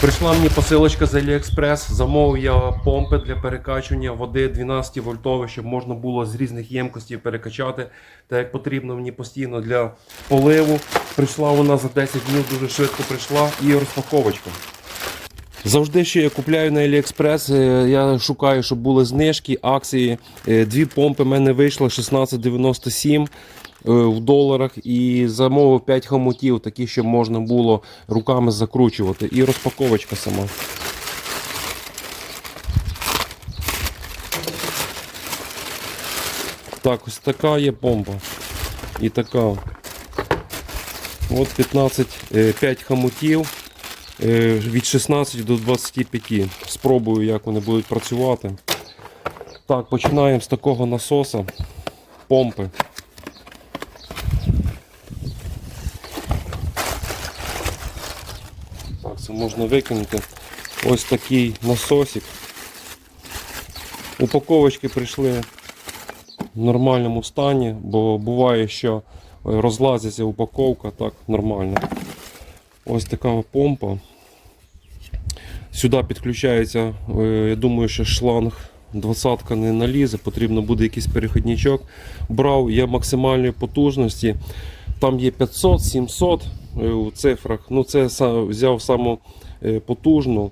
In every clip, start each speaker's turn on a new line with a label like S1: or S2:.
S1: Прийшла мені посилочка з AliExpress. Замовив я помпи для перекачування води 12 вольтових, щоб можна було з різних ємкостей перекачати. Так як потрібно мені постійно для поливу. Прийшла вона за 10 днів, дуже швидко прийшла і розпаковочка. Завжди, що я купляю на AliExpress, е, я шукаю, щоб були знижки, акції. Е, Дві помпи в мене вийшло 16,97 е, в доларах і замовив 5 хомутів, такі, щоб можна було руками закручувати. І розпаковочка сама. Так, ось така є помпа. І така. От 15, е, 5 хомутів. Е, від 16 до 25. Спробую, як вони будуть працювати. Так, починаємо з такого насоса, помпи. Так, це можна викинути. Ось такий насосик. Упаковочки прийшли в нормальному стані, бо буває, що е, розлазиться упаковка, так, нормально. Ось така помпа. Сюди підключається, е, я думаю, що шланг 20 не налізе, потрібно буде якийсь переходничок. Брав я максимальної потужності. Там є 500, 700 е, у цифрах. Ну, це взяв саму е, потужну.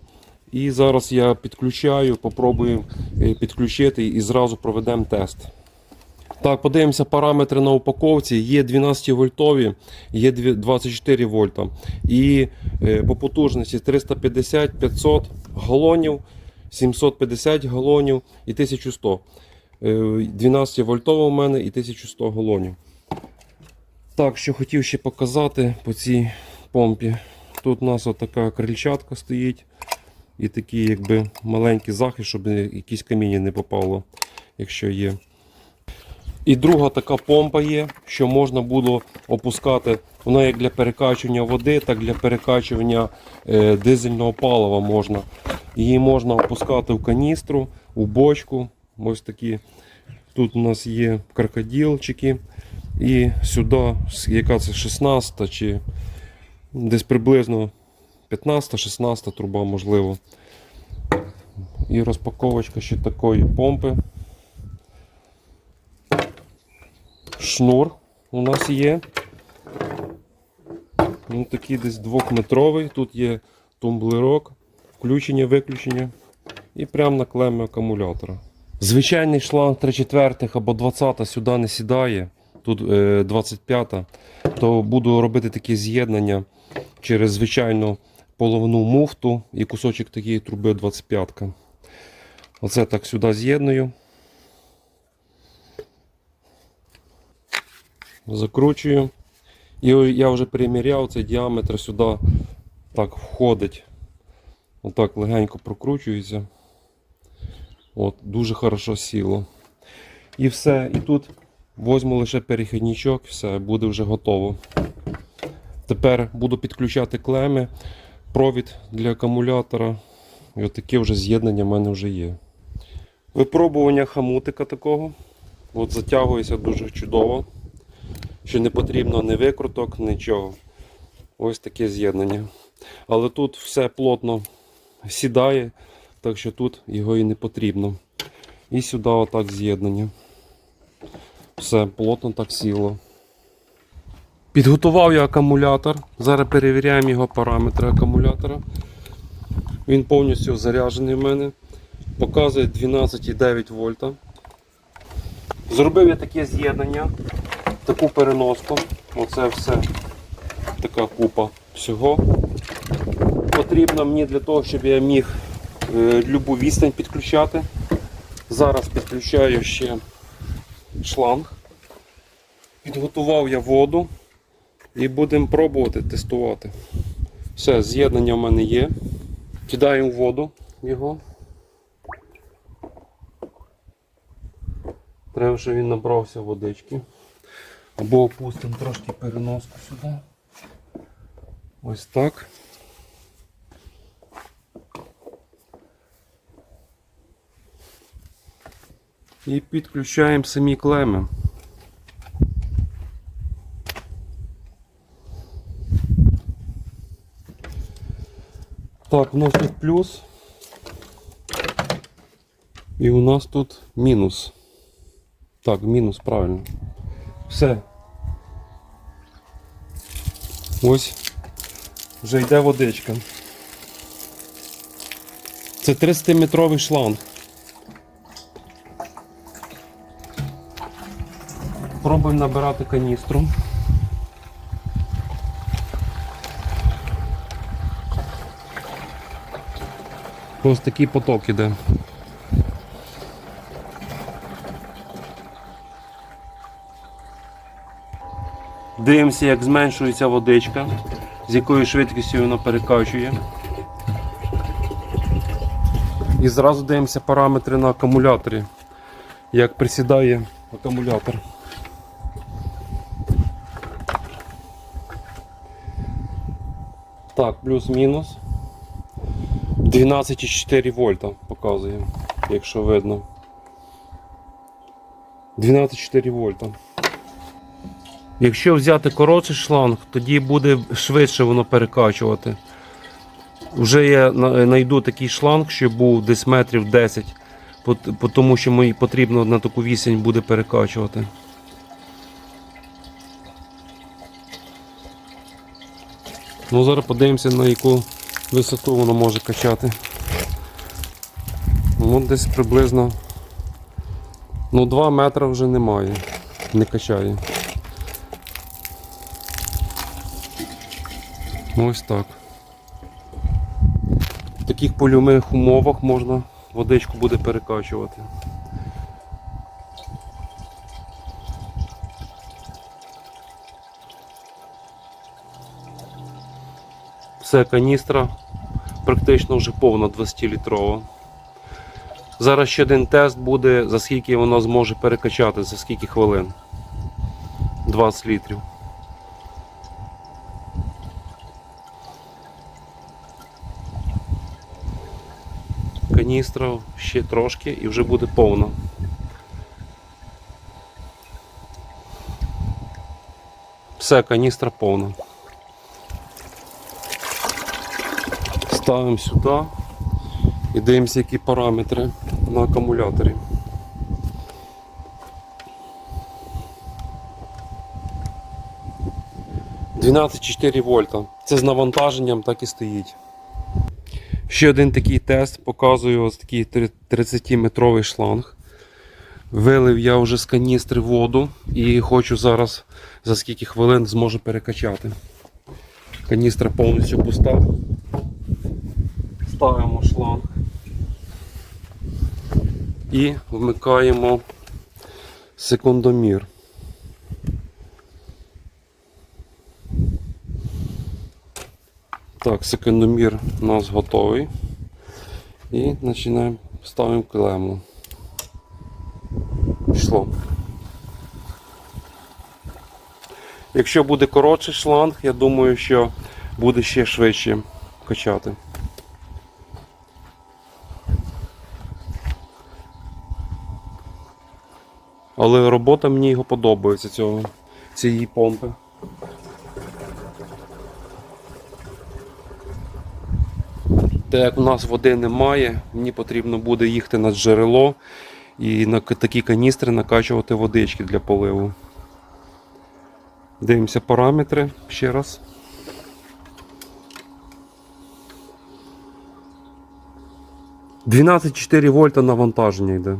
S1: І зараз я підключаю, попробую е, підключити і зразу проведемо тест. Так, подивимося параметри на упаковці. Є 12 вольтові, є 24 вольта. І по потужності 350-500 галонів, 750 галонів і 1100. Е, 12 вольтова у мене і 1100 галонів. Так, що хотів ще показати по цій помпі. Тут у нас отака крильчатка стоїть. І такий якби маленький захист, щоб якісь каміння не попало, якщо є. І друга така помпа є, що можна було опускати. Вона як для перекачування води, так і для перекачування е, дизельного палива можна. Її можна опускати в каністру, у бочку. Ось такі. Тут у нас є крокодилчики. І сюди, яка це 16 чи десь приблизно 15-16 труба, можливо. І розпаковочка ще такої помпи. шнур у нас є. Ну, такий десь двохметровий. Тут є тумблерок, включення, виключення. І прямо на клемі акумулятора. Звичайний шланг 3 четвертих або 20 сюди не сідає. Тут е, 25, то буду робити такі з'єднання через звичайну половину муфту і кусочок такої труби 25-ка. Оце так сюди з'єдную. закручую. І я вже переміряв цей діаметр сюди так входить. Отак легенько прокручується. От, Дуже хорошо сіло. І все. І тут возьму лише перехідничок, все, буде вже готово. Тепер буду підключати клеми, провід для акумулятора. І отаке вже з'єднання в мене вже є. Випробування хамутика такого. От затягується дуже чудово що не потрібно ні викруток, нічого. Ось таке з'єднання. Але тут все плотно сідає, так що тут його і не потрібно. І сюди отак з'єднання. Все плотно так сіло. Підготував я акумулятор. Зараз перевіряємо його параметри акумулятора. Він повністю заряджений в мене. Показує 12,9 вольта. Зробив я таке з'єднання таку переноску. Оце все така купа всього. Потрібно мені для того, щоб я міг е, любу відстань підключати. Зараз підключаю ще шланг. Підготував я воду і будемо пробувати тестувати. Все, з'єднання в мене є. Кидаємо воду його. Треба, щоб він набрався водички. Або опустимо трошки переноску сюди. Ось так. І підключаємо самі клеми. Так, у нас тут плюс. І у нас тут мінус. Так, мінус, правильно. Все. Ось. Вже йде водичка. Це 30-метровий шланг. Пробуємо набирати каністру. Ось такий поток іде. Дивимося, як зменшується водичка, з якою швидкістю вона перекачує. І зразу дивимося параметри на акумуляторі, як присідає акумулятор. Так, плюс-мінус. 12,4 вольта показує, якщо видно. 12,4 вольта. Якщо взяти коротший шланг, тоді буде швидше воно перекачувати. Вже я знайду такий шланг, що був десь метрів 10, по- по тому що мені потрібно на таку вісень буде перекачувати. Ну, зараз подивимося, на яку висоту воно може качати. Ну, десь приблизно ну, 2 метри вже немає, не качає. Ось так. В таких польових умовах можна водичку буде перекачувати. Все, каністра практично вже повна 20-літрова. Зараз ще один тест буде, за скільки воно зможе перекачати, за скільки хвилин. 20 літрів. Каністра ще трошки і вже буде повна. Все, каністра повна. Ставимо сюди і дивимося, які параметри на акумуляторі. «12,4 вольта. Це з навантаженням так і стоїть. Ще один такий тест показую ось такий 30-метровий шланг. Вилив я вже з каністри воду і хочу зараз за скільки хвилин зможу перекачати. Каністра повністю пуста. Ставимо шланг і вмикаємо секундомір. Так, секундомір у нас готовий. І починаємо ставимо клему. Пішло. Якщо буде коротший шланг, я думаю, що буде ще швидше качати. Але робота мені його подобається цього, цієї помпи. Так як у нас води немає, мені потрібно буде їхати на джерело і на такі каністри накачувати водички для поливу. Дивимося параметри ще раз. Дванадцять 4 вольта навантаження йде.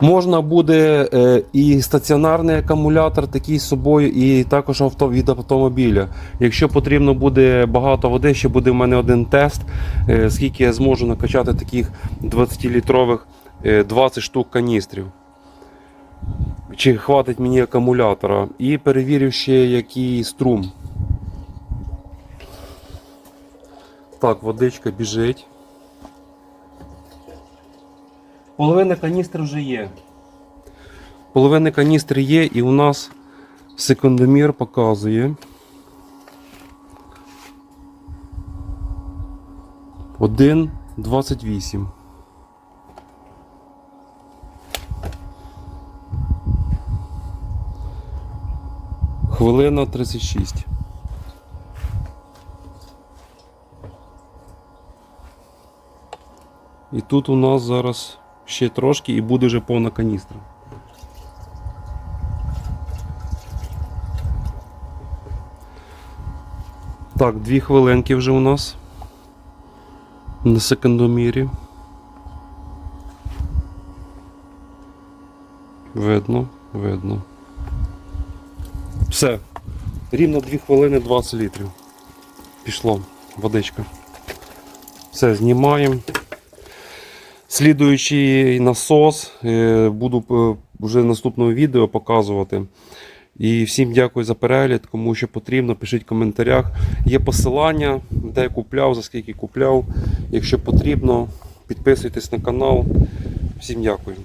S1: Можна буде е, і стаціонарний акумулятор такий з собою, і також авто від автомобіля. Якщо потрібно буде багато води, ще буде в мене один тест, е, скільки я зможу накачати таких 20-літрових е, 20 штук каністрів. Чи хватить мені акумулятора. І перевірю ще який струм. Так, водичка біжить. Половина каністр вже є. Половина каністр є і у нас секундомір показує. Один двадцять вісім. Хвилина 36. І тут у нас зараз ще трошки і буде вже повна каністра. Так, дві хвилинки вже у нас на секундомірі. Видно, видно. Все. Рівно 2 хвилини 20 літрів. Пішло водичка. Все, знімаємо. Слідуючий насос е, буду е, вже в наступному відео показувати. І всім дякую за перегляд. Кому що потрібно, пишіть в коментарях. Є посилання, де я купляв, за скільки купляв. Якщо потрібно, підписуйтесь на канал. Всім дякую.